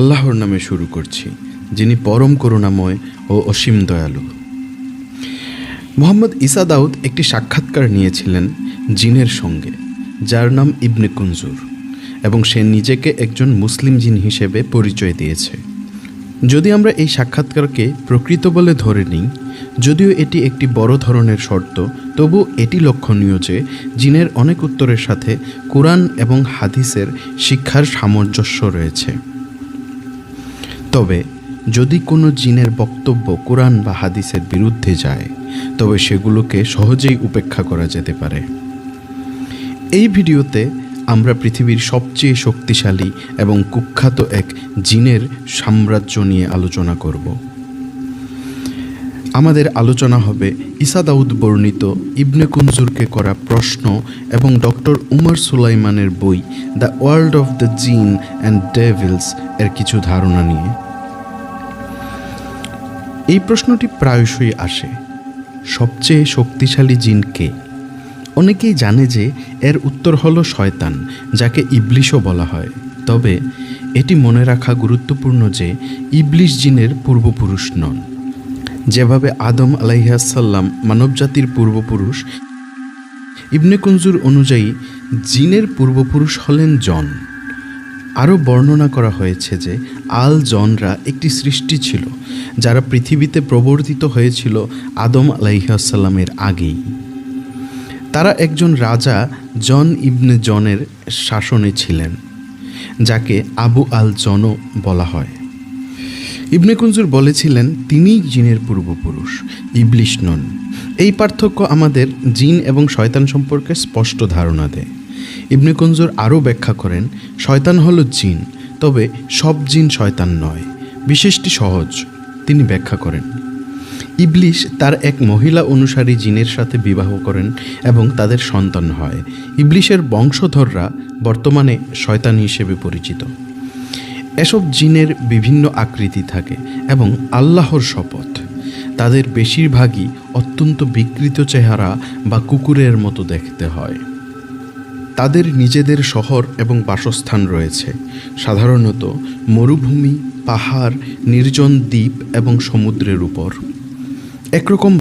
আল্লাহর নামে শুরু করছি, যিনি পরম করুণাময় ও অসীম দয়ালু। মোহাম্মদ ইসা দাউদ একটি সাক্ষাৎকার নিয়েছিলেন জিনের সঙ্গে, যার নাম ইবনে কুঞ্জুর এবং সে নিজেকে একজন মুসলিম জিন হিসেবে পরিচয় দিয়েছে। যদি আমরা এই সাক্ষাৎকারকে প্রকৃত বলে ধরে নিই, যদিও এটি একটি বড় ধরনের শর্ত, তবু এটি লক্ষণীয় যে জিনের অনেক উত্তরের সাথে কোরআন এবং হাদিসের শিক্ষার সামঞ্জস্য রয়েছে। তবে যদি কোনো জিনের বক্তব্য কোরআন বা হাদিসের বিরুদ্ধে যায়, তবে সেগুলোকে সহজেই উপেক্ষা করা যেতে পারে। এই ভিডিওতে আমরা পৃথিবীর সবচেয়ে শক্তিশালী এবং কুখ্যাত এক জিনের সাম্রাজ্য নিয়ে আলোচনা করব। আমাদের আলোচনা হবে ইসা দাউদ বর্ণিত ইবনে কুনজুরকে করা প্রশ্ন এবং ডক্টর উমর সুলাইমানের বই the world of the jinn and devils এর কিছু ধারণা নিয়ে। এই প্রশ্নটি প্রায়শই আসে, সবচেয়ে শক্তিশালী জিন কে? অনেকেই জানে যে এর উত্তর হলো শয়তান, যাকে ইবলিশও বলা হয়। তবে এটি মনে রাখা গুরুত্বপূর্ণ যে ইবলিশ জিনের পূর্বপুরুষ নন। যেভাবে আদম আলাইহাসাল্লাম মানবজাতির পূর্বপুরুষ, ইবনে কুঞ্জুর অনুযায়ী জিনের পূর্বপুরুষ হলেন জন। আরও বর্ণনা করা হয়েছে যে আল জনরা একটি সৃষ্টি ছিল, যারা পৃথিবীতে প্রবর্তিত হয়েছিল আদম আলাইহাসাল্লামের আগেই। তারা একজন রাজা জন ইবনে জনের শাসনে ছিলেন, যাকে আবু আল জনও বলা হয়। ইবনে কুনজুর বলেছিলেন, তিনিই জিনের পূর্বপুরুষ, ইবলিশ নন। এই পার্থক্য আমাদের জিন এবং শয়তান সম্পর্কে স্পষ্ট ধারণা দেয়। ইবনে কুনজুর আরও ব্যাখ্যা করেন, শয়তান হল জিন, তবে সব জিন শয়তান নয়, বিশেষটি সহজ। তিনি ব্যাখ্যা করেন, ইবলিশ তার এক মহিলা অনুসারী জিনের সাথে বিবাহ করেন এবং তাদের সন্তান হয়। ইবলিশের বংশধররা বর্তমানে শয়তান হিসেবে পরিচিত। এসব জিনের বিভিন্ন আকৃতি থাকে এবং আল্লাহর শপথ। তাদের বেশিরভাগই অত্যন্ত বিকৃত চেহারা বা কুকুরের মতো দেখতে হয়। তাদের নিজেদের শহর এবং বাসস্থান রয়েছে। সাধারণত মরুভূমি, পাহাড়, নির্জন দ্বীপ এবং সমুদ্রের উপর। একরকম